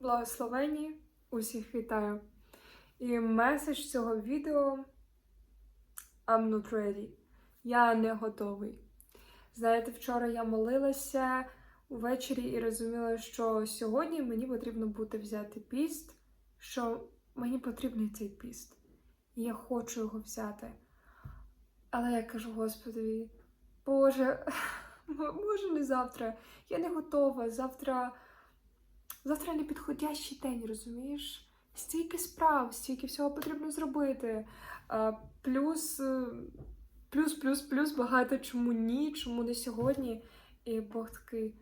Благословені, усіх вітаю. І меседж цього відео I'm not ready. Я не готовий. Знаєте, вчора я молилася увечері і розуміла, що сьогодні мені потрібно буде взяти піст, що мені потрібний цей піст. І я хочу його взяти. Але я кажу, Господи, Боже, може не завтра. Я не готова. Завтра. Завтра не підходящий день, розумієш? Стільки справ, стільки всього потрібно зробити. Плюс, е, плюс, плюс, плюс багато чому ні, чому не сьогодні. І Бог такий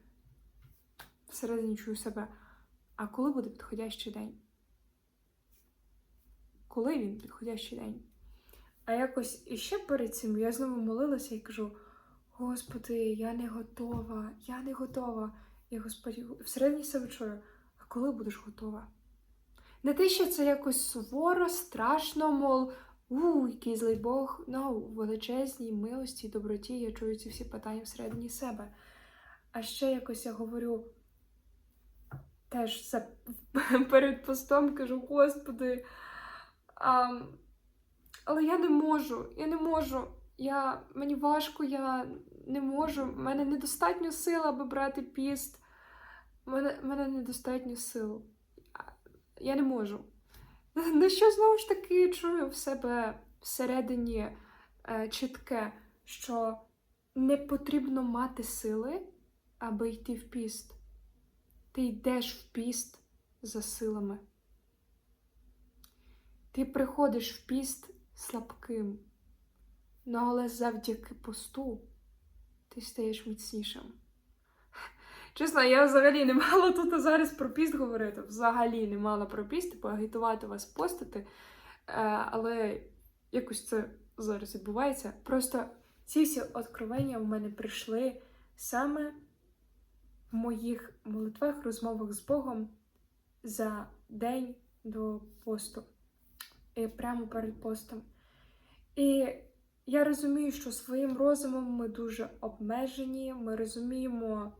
всередині чую себе. А коли буде підходящий день? Коли він підходящий день? А якось іще перед цим я знову молилася і кажу: Господи, я не готова, я не готова. І Господі всередині себе чую, коли будеш готова? Не те, що це якось суворо, страшно, мов, у, який злий Бог, ну, в величезній милості доброті я чую ці всі питання всередині себе. А ще якось я говорю теж за, перед постом кажу, Господи, а, але я не можу, я не можу. Я, Мені важко, я не можу. У мене недостатньо сил, аби брати піст. У мене, мене недостатньо сил. Я не можу. На що знову ж таки чую в себе всередині е, чітке, що не потрібно мати сили, аби йти в піст. Ти йдеш в піст за силами. Ти приходиш в піст слабким. Ну, але завдяки посту ти стаєш міцнішим. Чесно, я взагалі не мала тут зараз про піст говорити. Взагалі не мала про піст, типу агітувати вас постити. Е, але якось це зараз відбувається. Просто ці всі откровення в мене прийшли саме в моїх молитвах, розмовах з Богом за день до посту. І прямо перед постом. І я розумію, що своїм розумом ми дуже обмежені, ми розуміємо,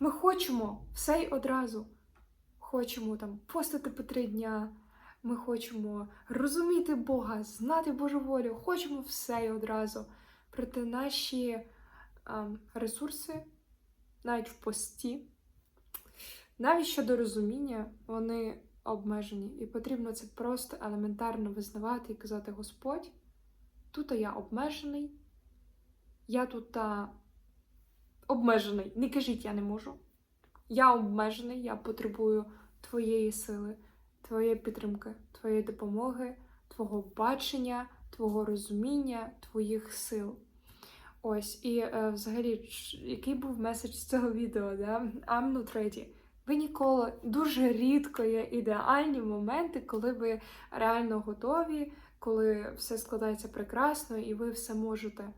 ми хочемо все й одразу. Хочемо там постити по три дня, ми хочемо розуміти Бога, знати Божу волю, хочемо все й одразу. Проте наші а, ресурси, навіть в пості, навіть щодо розуміння, вони обмежені. І потрібно це просто елементарно визнавати і казати: Господь. Тут я обмежений, я тут обмежений. Не кажіть, я не можу. Я обмежений, я потребую твоєї сили, твоєї підтримки, твоєї допомоги, твого бачення, твого розуміння, твоїх сил. Ось, і е, взагалі, який був меседж з цього відео? Да? I'm not ready. Ви ніколи дуже рідко є ідеальні моменти, коли ви реально готові коли все складається прекрасно і ви все можете.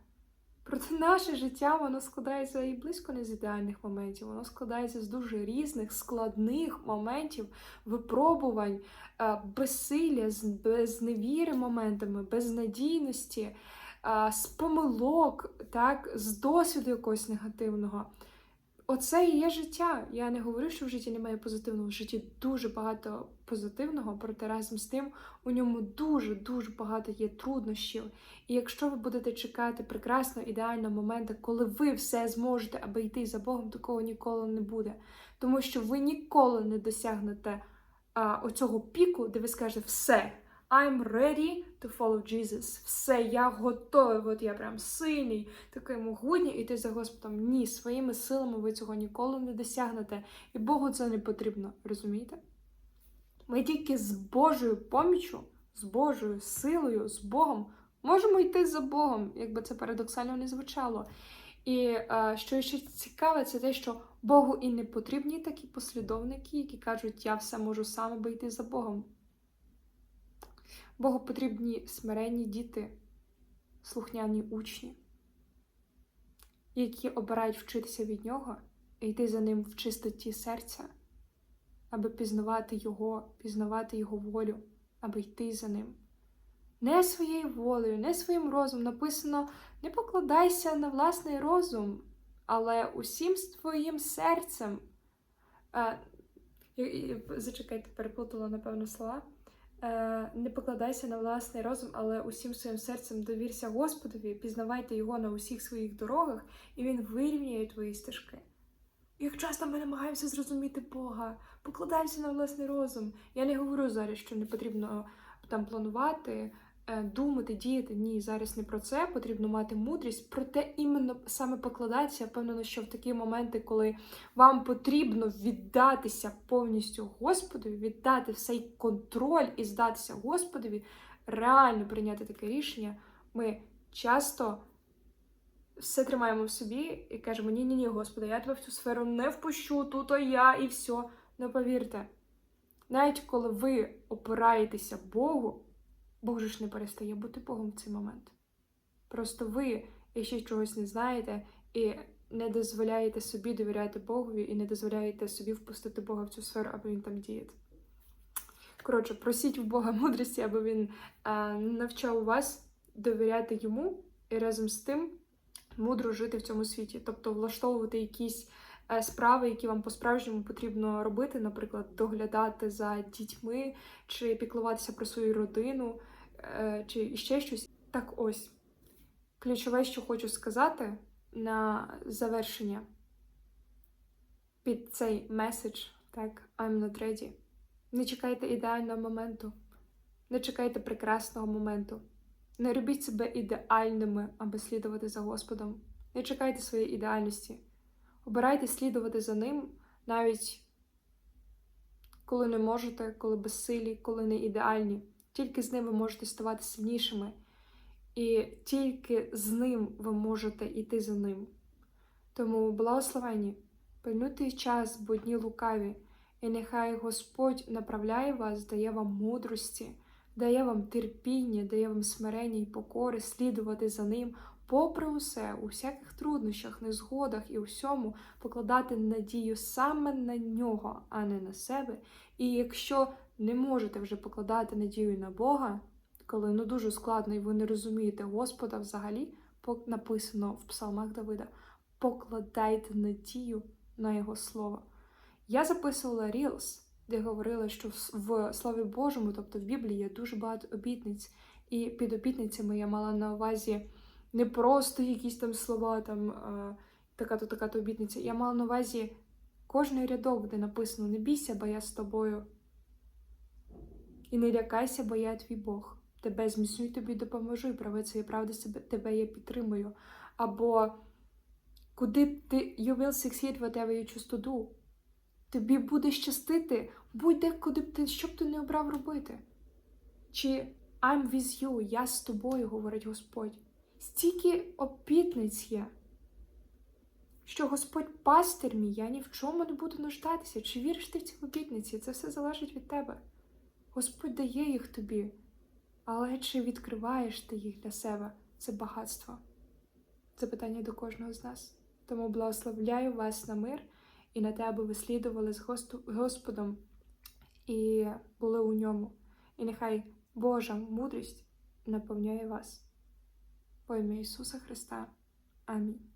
Проте наше життя воно складається і близько не з ідеальних моментів, воно складається з дуже різних складних моментів, випробувань, е, безсилля, з невіри моментами, безнадійності, е, з помилок, так, з досвіду якогось негативного. Оце і є життя. Я не говорю, що в житті немає позитивного. В житті дуже багато позитивного, проте разом з тим у ньому дуже-дуже багато є труднощів. І якщо ви будете чекати прекрасно, ідеального моменту, коли ви все зможете, аби йти за Богом, такого ніколи не буде. Тому що ви ніколи не досягнете а, оцього піку, де ви скажете все. I'm ready to follow Jesus. Все, я готовий, от я прям сильний, такий могутній, іти за Господом. Ні, своїми силами ви цього ніколи не досягнете. І Богу це не потрібно, розумієте? Ми тільки з Божою поміччю, з Божою силою, з Богом можемо йти за Богом, якби це парадоксально не звучало. І е, що ще цікаве, це те, що Богу і не потрібні такі послідовники, які кажуть, я все можу сам аби йти за Богом. Богу потрібні смиренні діти, слухняні учні, які обирають вчитися від нього і йти за ним в чистоті серця, аби пізнавати Його, пізнавати Його волю, аби йти за ним. Не своєю волею, не своїм розумом. Написано: не покладайся на власний розум, але усім своїм серцем. І- і- Зачекайте, переплутала, напевно, слова. Е, не покладайся на власний розум, але усім своїм серцем довірся Господові, пізнавайте його на усіх своїх дорогах, і він вирівняє твої стежки. Як часто ми намагаємося зрозуміти Бога, покладаємося на власний розум. Я не говорю зараз, що не потрібно там планувати, е, думати, діяти. Ні, зараз не про це. Потрібно мати мудрість. Проте іменно саме покладатися. Я впевнена, що в такі моменти, коли вам потрібно віддатися повністю Господові, віддати цей контроль і здатися Господові, реально прийняти таке рішення, ми часто все тримаємо в собі і кажемо: ні, ні, ні, Господи, я тебе в цю сферу не впущу, тут я і все. Ну повірте, навіть коли ви опираєтеся Богу, Бог же ж не перестає бути Богом в цей момент. Просто ви ще чогось не знаєте і не дозволяєте собі довіряти Богові і не дозволяєте собі впустити Бога в цю сферу, аби він там діяти. Коротше, просіть в Бога мудрості, аби він е, навчав вас довіряти йому і разом з тим мудро жити в цьому світі, тобто влаштовувати якісь справи, які вам по-справжньому потрібно робити, наприклад, доглядати за дітьми, чи піклуватися про свою родину, е, чи ще щось. Так ось, ключове, що хочу сказати на завершення під цей меседж, так, I'm not ready. Не чекайте ідеального моменту, не чекайте прекрасного моменту. Не робіть себе ідеальними, аби слідувати за Господом. Не чекайте своєї ідеальності. Обирайте слідувати за ним, навіть коли не можете, коли безсилі, коли не ідеальні. Тільки з ним ви можете ставати сильнішими. І тільки з ним ви можете йти за ним. Тому благословені, пильнуйте час, бо дні лукаві, і нехай Господь направляє вас, дає вам мудрості дає вам терпіння, дає вам смирення і покори, слідувати за ним, попри усе, у всяких труднощах, незгодах і усьому покладати надію саме на нього, а не на себе. І якщо не можете вже покладати надію на Бога, коли ну дуже складно і ви не розумієте Господа взагалі, написано в псалмах Давида, покладайте надію на Його слово. Я записувала Reels, де говорила, що в- Слові Божому, тобто в Біблії, є дуже багато обітниць. І під обітницями я мала на увазі не просто якісь там слова, там е, така-то, така-то обітниця. Я мала на увазі кожний рядок, де написано Не бійся, бо я з тобою. І не лякайся, бо я твій Бог. Тебе зміцнюю, тобі допоможу, і правицею правди тебе я підтримую. Або куди ти you will succeed whatever you choose to do. Тобі буде щастити, будь-де, куди б ти, що б ти не обрав робити. Чи I'm with you, я з тобою, говорить Господь. Стільки обітниць є, що Господь пастир мій, я ні в чому не буду нуждатися. Чи віриш ти в ці обітниці? Це все залежить від тебе. Господь дає їх тобі, але чи відкриваєш ти їх для себе? Це багатство. Це питання до кожного з нас. Тому благословляю вас на мир і на те, аби ви слідували з Господом і були у ньому. І нехай Божа мудрість наповняє вас. По ім'я Ісуса Христа. Амінь.